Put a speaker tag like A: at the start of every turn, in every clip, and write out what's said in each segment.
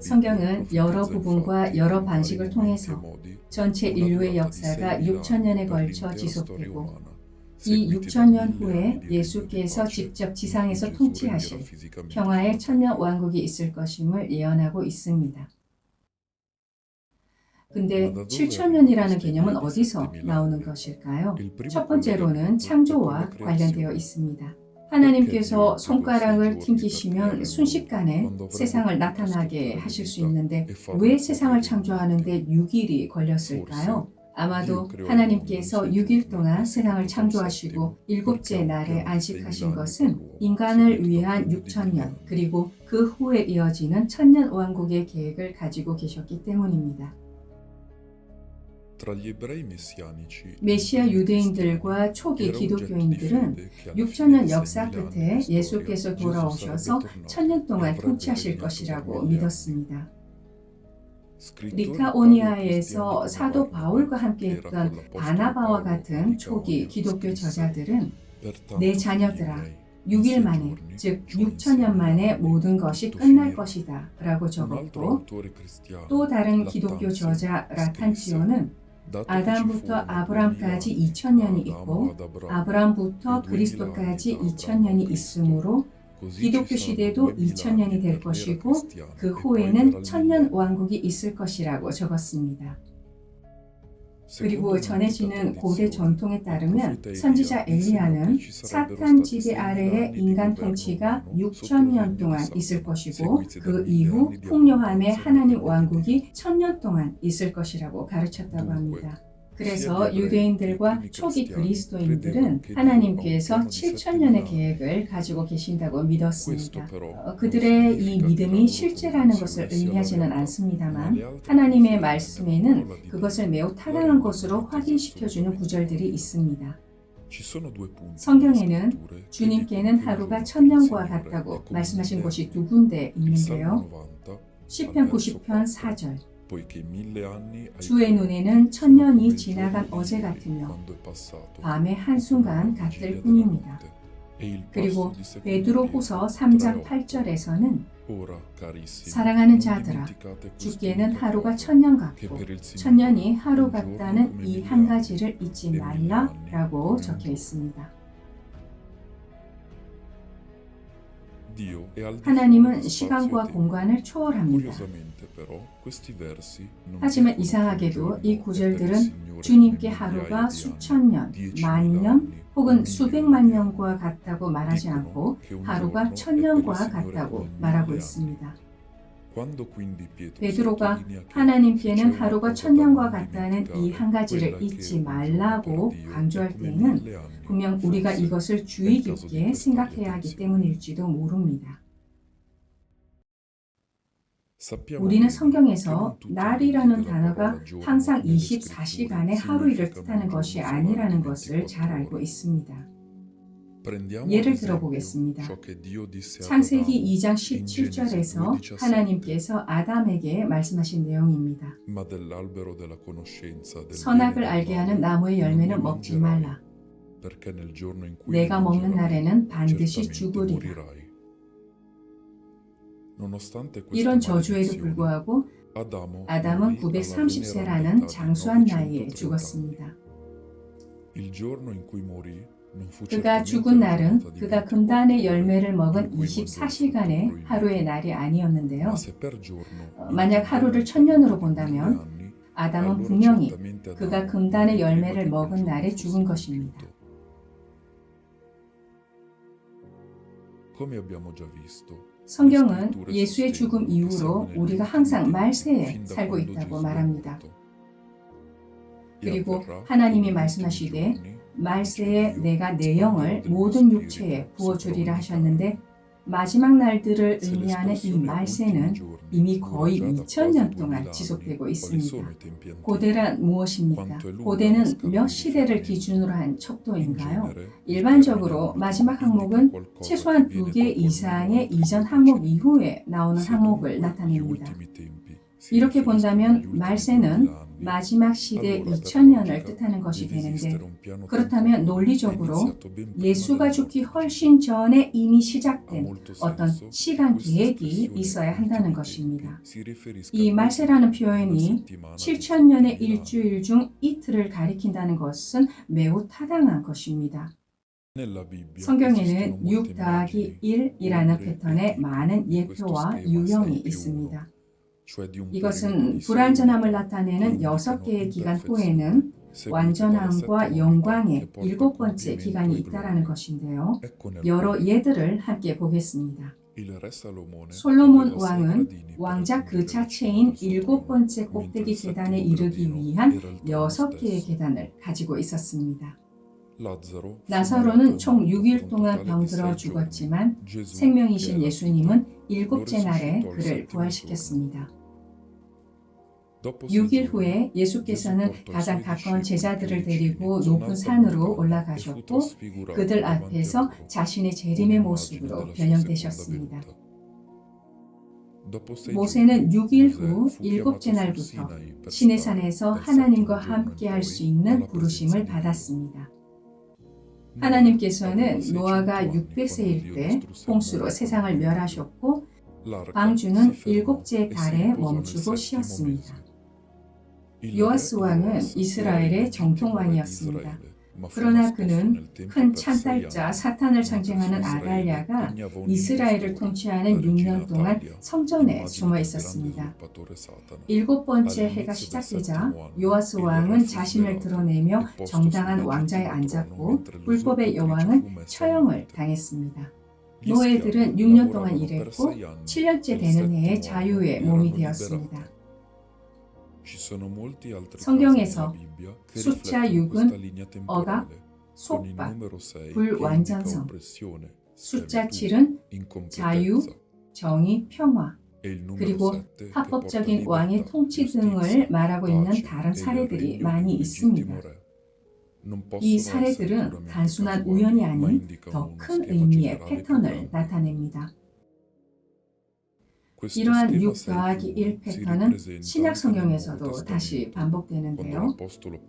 A: 성경은 여러 부분과 여러 방식을 통해서 전체 인류의 역사가 6천 년에 걸쳐 지속되고 이 6천 년 후에 예수께서 직접 지상에서 통치하실 평화의 천년 왕국이 있을 것임을 예언하고 있습니다. 근데 7천 년이라는 개념은 어디서 나오는 것일까요? 첫 번째로는 창조와 관련되어 있습니다. 하나님께서 손가락을 튕기시면 순식간에 세상을 나타나게 하실 수 있는데 왜 세상을 창조하는데 6일이 걸렸을까요? 아마도 하나님께서 6일 동안 세상을 창조하시고 일곱째 날에 안식하신 것은 인간을 위한 6천년 그리고 그 후에 이어지는 천년 왕국의 계획을 가지고 계셨기 때문입니다. 메시아 유대인들과 초기 기독교인들은 6천년 역사 끝에 예수께서 돌아오셔서 천년 동안 통치하실 것이라고 믿었습니다. 리카오니아에서 사도 바울과 함께했던 바나바와 같은 초기 기독교 저자들은 내 자녀들아 6일 만에 즉 6천년 만에 모든 것이 끝날 것이다 라고 적었고 또 다른 기독교 저자 라탄치오는 아담부터 아브람까지 2000년이 있고 아브람부터 그리스도까지 2000년이 있으므로 기독교 시대도 2000년이 될 것이고 그 후에는 천년 왕국이 있을 것이라고 적었습니다. 그리고 전해지는 고대 전통에 따르면 선지자 엘리야는 사탄 지배 아래의 인간 통치가 6천 년 동안 있을 것이고 그 이후 풍요함의 하나님 왕국이 천년 동안 있을 것이라고 가르쳤다고 합니다. 그래서 유대인들과 초기 그리스도인들은 하나님께서 7천년의 계획을 가지고 계신다고 믿었습니다. 어, 그들의 이 믿음이 실제라는 것을 의미하지는 않습니다만 하나님의 말씀에는 그것을 매우 타당한 것으로 확인시켜주는 구절들이 있습니다. 성경에는 주님께는 하루가 천년과 같다고 말씀하신 곳이 두 군데 있는데요. 시편 90편 4절 주의 눈에는 천년이 지나간 어제 같으며 밤의 한순간 같을 뿐입니다. 그리고 베드로후서 3장 8절에서는 사랑하는 자들아 주께는 하루가 천년 같고 천년이 하루 같다는 이 한 가지를 잊지 말라라고 적혀 있습니다. 하나님은 시간과 공간을 초월합니다. 하지만 이상하게도 이 구절들은 주님께 하루가 수천 년, 만 년, 혹은 수백만 년과 같다고 말하지 않고 하루가 천 년과 같다고 말하고 있습니다. 베드로가 하나님께는 하루가 천년과 같다는 이 한 가지를 잊지 말라고 강조할 때에는 분명 우리가 이것을 주의 깊게 생각해야 하기 때문일지도 모릅니다. 우리는 성경에서 날이라는 단어가 항상 24시간의 하루 일을 뜻하는 것이 아니라는 것을 잘 알고 있습니다. 예를 들어보겠습니다. 창세기 2장 17절에서 하나님께서 아담에게 말씀하신 내용입니다. 선악을 알게 하는 나무의 열매는 먹지 말라. 내가 먹는 날에는 반드시 죽으리라. 이런 저주에도 불구하고 아담은 930세라는 장수한 나이에 죽었습니다. 그가 죽은 날은 그가 금단의 열매를 먹은 24시간의 하루의 날이 아니었는데요. 어, 만약 하루를 천년으로 본다면 아담은 분명히 그가 금단의 열매를 먹은 날에 죽은 것입니다. 성경은 예수의 죽음 이후로 우리가 항상 말세에 살고 있다고 말합니다. 그리고 하나님이 말씀하시되 말세에 내가 내 영을 모든 육체에 부어주리라 하셨는데 마지막 날들을 의미하는 이 말세는 이미 거의 2000년 동안 지속되고 있습니다. 고대란 무엇입니까? 고대는 몇 시대를 기준으로 한 척도인가요? 일반적으로 마지막 항목은 최소한 두개 이상의 이전 항목 이후에 나오는 항목을 나타냅니다. 이렇게 본다면 말세는 마지막 시대 2000년을 뜻하는 것이 되는데 그렇다면 논리적으로 예수가 죽기 훨씬 전에 이미 시작된 어떤 시간 계획이 있어야 한다는 것입니다. 이 말세라는 표현이 7천년의 일주일 중 이틀을 가리킨다는 것은 매우 타당한 것입니다. 성경에는 6 더하기 1이라는 패턴에 많은 예표와 유형이 있습니다. 이것은 불완전함을 나타내는 여섯 개의 기간 후에는 완전함과 영광의 일곱 번째 기간이 있다라는 것인데요. 여러 예들을 함께 보겠습니다. 솔로몬 왕은 왕자 그 자체인 일곱 번째 꼭대기 계단에 이르기 위한 여섯 개의 계단을 가지고 있었습니다. 나사로는 총 6일 동안 병들어 죽었지만 생명이신 예수님은 일곱째 날에 그를 부활시켰습니다. 6일 후에 예수께서는 가장 가까운 제자들을 데리고 높은 산으로 올라가셨고 그들 앞에서 자신의 재림의 모습으로 변형되셨습니다. 모세는 6일 후 일곱째 날부터 시내산에서 하나님과 함께 할 수 있는 부르심을 받았습니다. 하나님께서는 노아가 600세일 때 홍수로 세상을 멸하셨고 방주는 일곱째 달에 멈추고 쉬었습니다. 요아스 왕은 이스라엘의 정통 왕이었습니다. 그러나 그는 큰 찬달자 사탄을 상징하는 아달랴가 이스라엘을 통치하는 6년 동안 성전에 숨어 있었습니다. 일곱 번째 해가 시작되자 요아스 왕은 자신을 드러내며 정당한 왕자에 앉았고 불법의 여왕은 처형을 당했습니다. 노예들은 6년 동안 일했고 7년째 되는 해에 자유의 몸이 되었습니다. 성경에서 숫자 6은 억압, 속박, 불완전성, 숫자 7은 자유, 정의, 평화, 그리고 합법적인 왕의 통치 등을 말하고 있는 다른 사례들이 많이 있습니다. 이 사례들은 단순한 우연이 아닌 더 큰 의미의 패턴을 나타냅니다. 이러한 6 더하기 1 패턴은 신약 성경에서도 다시 반복되는데요.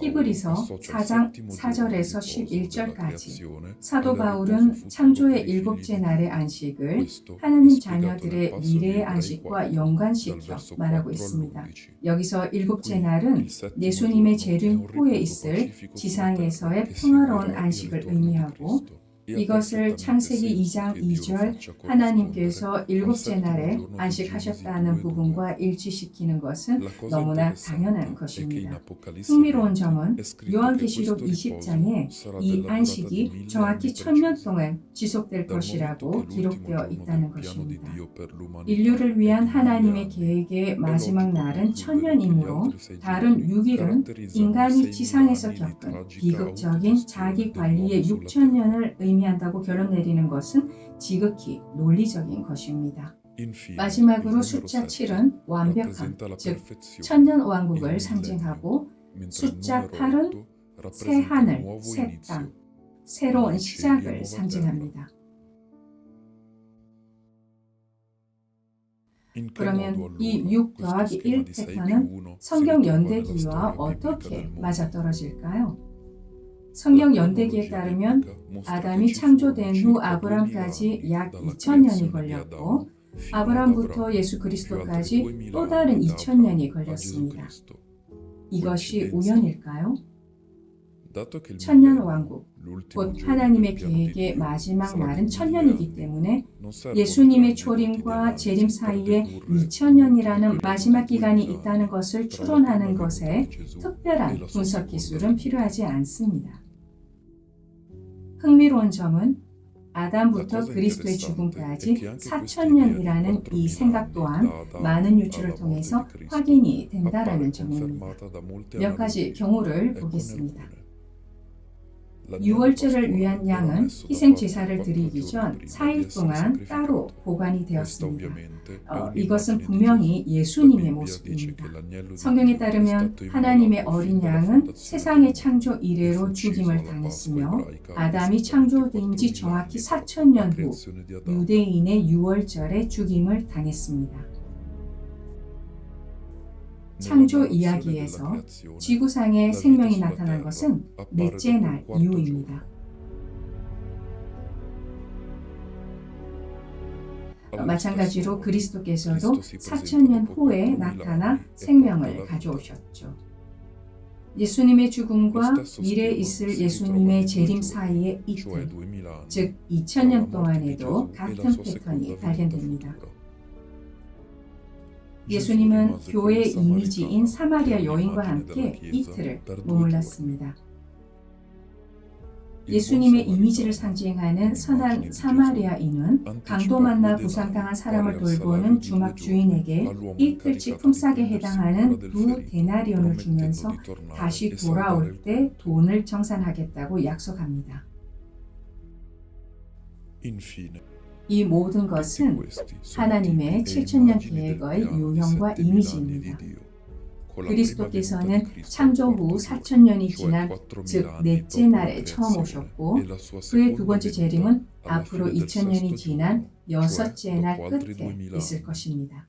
A: 히브리서 4장 4절에서 11절까지 사도 바울은 창조의 일곱째 날의 안식을 하나님 자녀들의 미래의 안식과 연관시켜 말하고 있습니다. 여기서 일곱째 날은 예수님의 재림 후에 있을 지상에서의 평화로운 안식을 의미하고 이것을 창세기 2장 2절 하나님께서 일곱째 날에 안식하셨다는 부분과 일치시키는 것은 너무나 당연한 것입니다. 흥미로운 점은 요한계시록 20장에 이 안식이 정확히 천년 동안 지속될 것이라고 기록되어 있다는 것입니다. 인류를 위한 하나님의 계획의 마지막 날은 천년이므로 다른 6일은 인간이 지상에서 겪은 비극적인 자기 관리의 6천년을 의미 의미한다고 결론 내리는 것은 지극히 논리적인 것입니다. 마지막으로 숫자 7은 완벽함, 즉 천년 왕국을 상징하고 숫자 8은 새 하늘, 새 땅, 새로운 시작을 상징합니다. 그러면 이6 더하기 1 패턴은 성경 연대기와 어떻게 맞아떨어질까요? 성경 연대기에 따르면 아담이 창조된 후 아브람까지 약 2000년이 걸렸고 아브람부터 예수 그리스도까지 또 다른 2000년이 걸렸습니다. 이것이 우연일까요? 천년 왕국, 곧 하나님의 계획의 마지막 날은 천년이기 때문에 예수님의 초림과 재림 사이에 2000년이라는 마지막 기간이 있다는 것을 추론하는 것에 특별한 분석 기술은 필요하지 않습니다. 흥미로운 점은 아담부터 그리스도의 죽음까지 4천년이라는 이 생각 또한 많은 유추를 통해서 확인이 된다라는 점입니다. 몇 가지 경우를 보겠습니다. 유월절을 위한 양은 희생 제사를 드리기 전 4일 동안 따로 보관이 되었습니다. 어, 이것은 분명히 예수님의 모습입니다. 성경에 따르면 하나님의 어린 양은 세상의 창조 이래로 죽임을 당했으며 아담이 창조된 지 정확히 4천년 후 유대인의 유월절에 죽임을 당했습니다. 창조 이야기에서 지구상에 생명이 나타난 것은 넷째 날 이후입니다. 마찬가지로 그리스도께서도 4천년 후에 나타나 생명을 가져오셨죠. 예수님의 죽음과 미래에 있을 예수님의 재림 사이의 이틀, 즉 2000년 동안에도 같은 패턴이 발견됩니다. 예수님은 교회 이미지인 사마리아 여인과 함께 이틀을 머물렀습니다. 예수님의 이미지를 상징하는 선한 사마리아인은 강도 만나 부상당한 사람을 돌보는 주막 주인에게 이틀치 품삯에 해당하는 두 데나리온을 주면서 다시 돌아올 때 돈을 정산하겠다고 약속합니다. 이 모든 것은 하나님의 7천년 계획의 유형과 이미지입니다. 그리스도께서는 창조 후 4천년이 지난 즉 넷째 날에 처음 오셨고 그의 두 번째 재림은 앞으로 2000년이 지난 여섯째 날 끝에 있을 것입니다.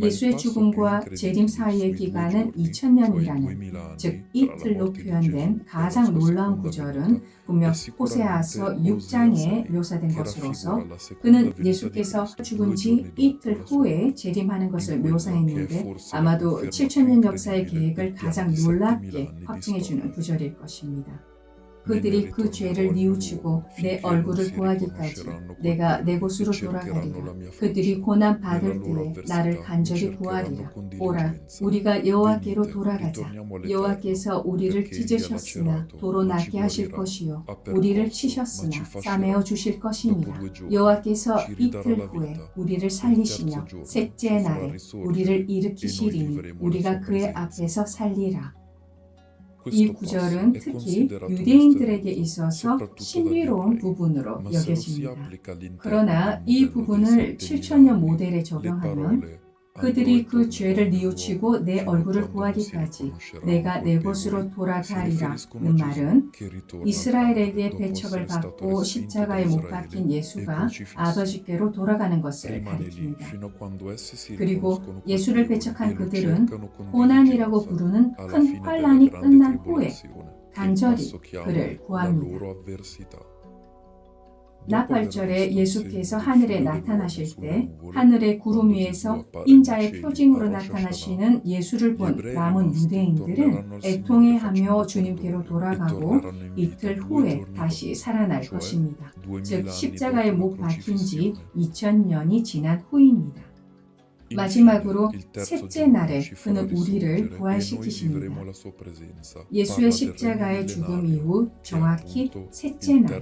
A: 예수의 죽음과 재림 사이의 기간은 2000년이라는 즉 이틀로 표현된 가장 놀라운 구절은 분명 호세아서 6장에 묘사된 것으로서 그는 예수께서 죽은 지 이틀 후에 재림하는 것을 묘사했는데 아마도 7천년 역사의 계획을 가장 놀랍게 확증해주는 구절일 것입니다. 그들이 그 죄를 뉘우치고 내 얼굴을 보하기까지 내가 내 곳으로 돌아가리라. 그들이 고난 받을 때에 나를 간절히 구하리라. 오라, 우리가 여호와께로 돌아가자. 여호와께서 우리를 찢으셨으나 도로 낫게 하실 것이요, 우리를 치셨으나 싸매어 주실 것이니라. 여호와께서 이틀 후에 우리를 살리시며 셋째 날에 우리를 일으키시리니 우리가 그의 앞에서 살리라. 이 구절은 특히 유대인들에게 있어서 신비로운 부분으로 여겨집니다. 그러나 이 부분을 7천년 모델에 적용하면 그들이 그 죄를 뉘우치고 내 얼굴을 구하기까지 내가 내 곳으로 돌아가리라는 말은 이스라엘에게 배척을 받고 십자가에 못 박힌 예수가 아버지께로 돌아가는 것을 가리킵니다. 그리고 예수를 배척한 그들은 고난이라고 부르는 큰 환란이 끝난 후에 간절히 그를 구합니다. 나팔절에 예수께서 하늘에 나타나실 때 하늘의 구름 위에서 인자의 표징으로 나타나시는 예수를 본 남은 유대인들은 애통해하며 주님께로 돌아가고 이틀 후에 다시 살아날 것입니다. 즉 십자가에 못 박힌 지 2000년이 지난 후입니다. 마지막으로 셋째 날에 그는 우리를 부활시키십니다. 예수의 십자가의 죽음 이후 정확히 셋째 날,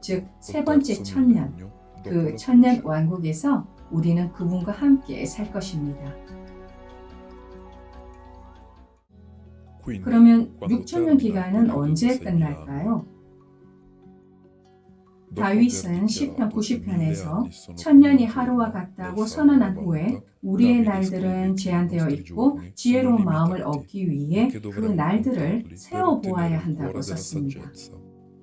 A: 즉 세 번째 천년, 그 천년 왕국에서 우리는 그분과 함께 살 것입니다. 그러면 6천년 기간은 언제 끝날까요? 다윗은 시편 90편에서 천년이 하루와 같다고 선언한 후에 우리의 날들은 제한되어 있고 지혜로운 마음을 얻기 위해 그 날들을 세워 보아야 한다고 썼습니다.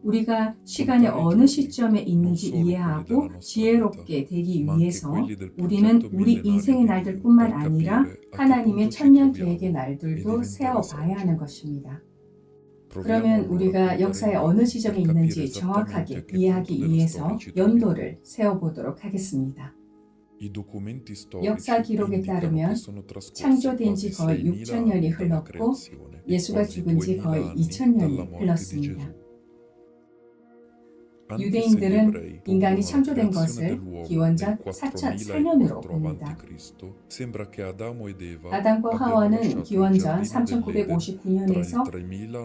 A: 우리가 시간의 어느 시점에 있는지 이해하고 지혜롭게 되기 위해서 우리는 우리 인생의 날들뿐만 아니라 하나님의 천년 계획의 날들도 세워 봐야 하는 것입니다. 그러면 우리가 역사의 어느 지점에 있는지 정확하게 이해하기 위해서 연도를 세워보도록 하겠습니다. 역사 기록에 따르면 창조된 지 거의 6천년이 흘렀고 예수가 죽은 지 거의 2천년이 흘렀습니다. 유대인들은 인간이 창조된 것을 기원전 4004년으로 봅니다. 아담과 하와는 기원전 3959년에서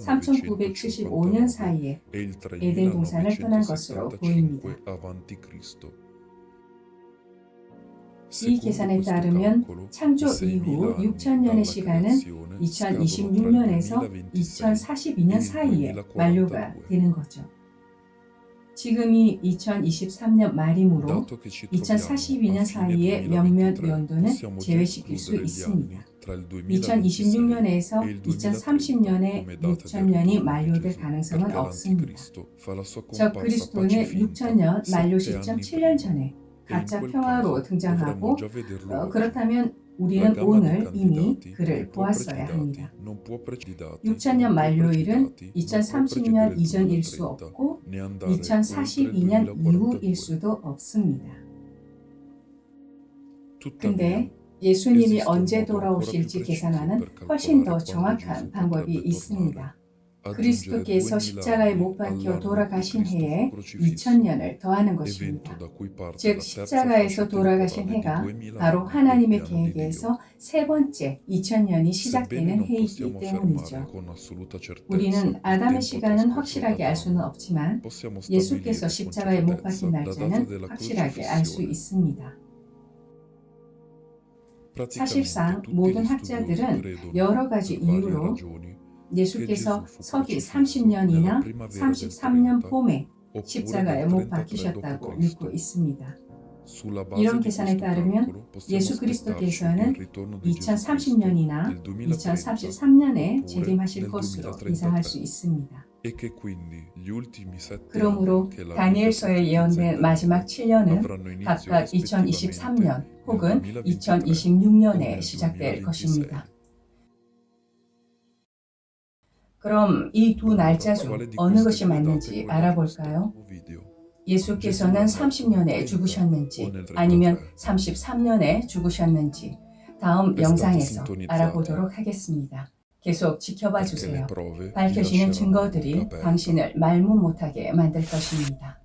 A: 3975년 사이에 에덴 동산을 떠난 것으로 보입니다. 이 계산에 따르면 창조 이후 6천년의 시간은 2026년에서 2042년 사이에 만료가 되는 거죠. 지금이 2023년 말이므로 2042년 사이에 몇몇 연도는 제외시킬 수 있습니다. 2026년에서 2030년에 6천년이 만료될 가능성은 없습니다. 저 그리스도는 6천년 만료 시점 7년 전에 가짜 평화로 등장하고 어, 그렇다면 우리는 오늘 이미 그를 보았어야 합니다. 6천년 만료일은 2030년 이전일 수 없고 2042년 이후일 수도 없습니다. 근데 예수님이 언제 돌아오실지 계산하는 훨씬 더 정확한 방법이 있습니다. 그리스도께서 십자가에 못 박혀 돌아가신 해에 2000년을 더하는 것입니다. 즉 십자가에서 돌아가신 해가 바로 하나님의 계획에서 세 번째 2000년이 시작되는 해이기 때문이죠. 우리는 아담의 시간은 확실하게 알 수는 없지만 예수께서 십자가에 못 박힌 날짜는 확실하게 알 수 있습니다. 사실상 모든 학자들은 여러 가지 이유로 예수께서 서기 30년이나 33년 봄에 십자가에 못 박히셨다고 믿고 있습니다.
B: 이런 계산에 따르면 예수 그리스도께서는
A: 2030년이나 2033년에 재림하실 것으로 예상할 수 있습니다. 그러므로 다니엘서에 예언된 마지막 7년은 각각 2023년 혹은 2026년에 시작될 것입니다. 그럼 이 두 날짜 중 어느 것이 맞는지 알아볼까요? 예수께서는 30년에 죽으셨는지 아니면 33년에 죽으셨는지 다음 영상에서 알아보도록 하겠습니다. 계속 지켜봐 주세요. 밝혀지는 증거들이 당신을 말문 못하게 만들 것입니다.